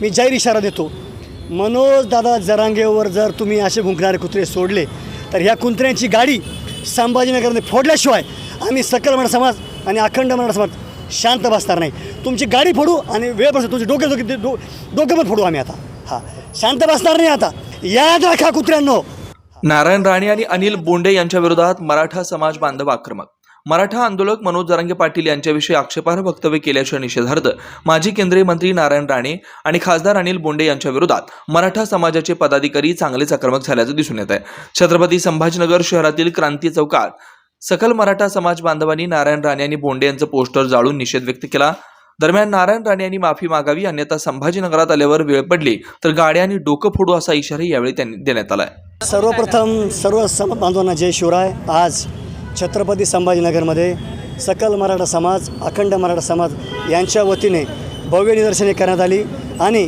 मी जाहीर इशारा देतो. मनोज दादा जरांगेवर जर तुम्ही असे भुंकणारे कुत्रे सोडले तर ह्या कुत्र्यांची गाडी संभाजीनगरमध्ये फोडल्याशिवाय आम्ही सकल मराठा समाज आणि अखंड मराठा समाज शांत बसणार नाही. तुमची गाडी फोडू आणि वेळ बसतो तुमचे डोके डोके डो डोके पण फोडू आम्ही आता. हां. शांत बसणार नाही आता. याद राखा कुत्र्यांनो. नारायण राणे आणि अनिल बोंडे यांच्या विरोधात मराठा समाज बांधव आक्रमक मराठा आंदोलक मनोज जरांगे पाटील यांच्याविषयी आक्षेपार्ह वक्तव्य केल्याच्या निषेधार्थ माजी केंद्रीय मंत्री नारायण राणे आणि खासदार अनिल बोंडे यांच्या विरोधात मराठा समाजाचे पदाधिकारी चांगलेच आक्रमक झाल्याचं दिसून येत आहे छत्रपती संभाजीनगर शहरातील क्रांती चौकात सकल मराठा समाज बांधवांनी नारायण राणे आणि बोंडे यांचं पोस्टर जाळून निषेध व्यक्त केला. दरम्यान नारायण राणे यांनी माफी मागावी अन्यथा संभाजीनगरात आल्यावर वेळ पडली तर गाड्या आणि डोकं फोडू असा इशारा यावेळी त्यांनी देण्यात आलाय. सर्वप्रथम सर्व समाज बांधवांना जय शिवराय. आज छत्रपती संभाजीनगरमध्ये सकल मराठा समाज अखंड मराठा समाज यांच्या वतीने भव्य निदर्शने करण्यात आली आणि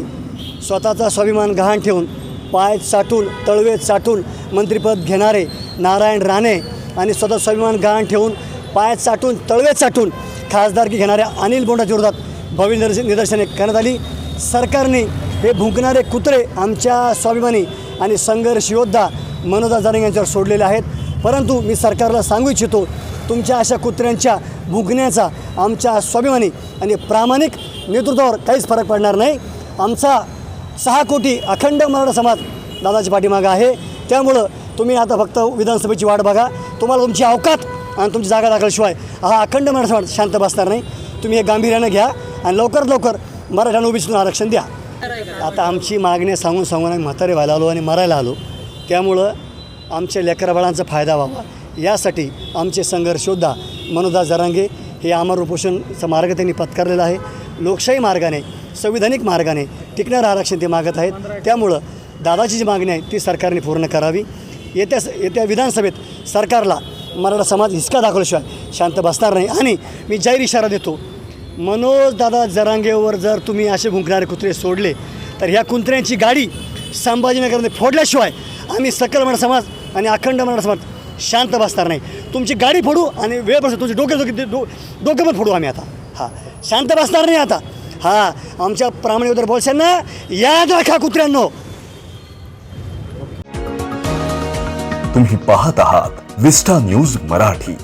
स्वतःचा स्वाभिमान गहाण ठेवून पाय चाटून तळवे चाटून मंत्रिपद घेणारे नारायण राणे आणि स्वतः स्वाभिमान गहाण ठेवून पाय चाटून तळवेत चाटून खासदारकी घेणाऱ्या अनिल बोंडाच्या विरोधात भव्य निदर्श निदर्शने करण्यात आली. सरकारने हे भुंकणारे कुत्रे आमच्या स्वाभिमानी आणि संघर्ष योद्धा मनोजा जारंग यांच्यावर सोडलेले आहेत. परंतु मी सरकारला सांगू इच्छितो तुमच्या अशा कुत्र्यांच्या भुगण्याचा आमच्या स्वाभिमानी आणि प्रामाणिक नेतृत्वावर काहीच फरक पडणार नाही. आमचा सहा कोटी अखंड मराठा समाज दादाच्या पाठीमागं आहे. त्यामुळं तुम्ही आता फक्त विधानसभेची वाट बघा. तुम्हाला तुमची अवकात आणि तुमची जागा दाखल्याशिवाय हा अखंड मराठा समाज शांत बसणार नाही. तुम्ही हे गांभीर्यानं घ्या आणि लवकरात लवकर मराठ्यांना ओबीसीतून आरक्षण द्या. आता आमची मागणी सांगून सांगून आम्ही म्हातारे व्हायला आलो आणि मरायला आलो. त्यामुळं आमच्या लेकराबाळांचा फायदा व्हावा. यासाठी आमचे संघर्षोद्धा मनोदा जरांगे हे आमर उपोषणचा मार्ग त्यांनी पत्करलेला आहे. लोकशाही मार्गाने संविधानिक मार्गाने टिकणारं आरक्षण ते मागत आहेत. त्यामुळं दादाची जी मागणी आहे ती सरकारने पूर्ण करावी. येत्या येत्या विधानसभेत सरकारला मराठा समाज हिसका दाखवल्याशिवाय शांत बसणार नाही. आणि मी जाहीर इशारा देतो मनोज दादा जरांगेवर जर तुम्ही असे भुंकणारे कुत्रे सोडले तर ह्या कुत्र्यांची गाडी संभाजीनगरमध्ये फोडल्याशिवाय आम्ही सकल मराठा समाज आणि अखंड मराठा समाज शांत बसणार नाही. तुमची गाडी फोडू आणि वेळ बसू. तुमची डोके डोके डो डोकं पण फोडू आम्ही आता. हां. शांत बसणार नाही आता. हां. आमच्या प्रामाणिक उदर बोलशांना याद राखा कुत्र्यांनो. तुम्ही पाहत आहात विस्टा न्यूज मराठी.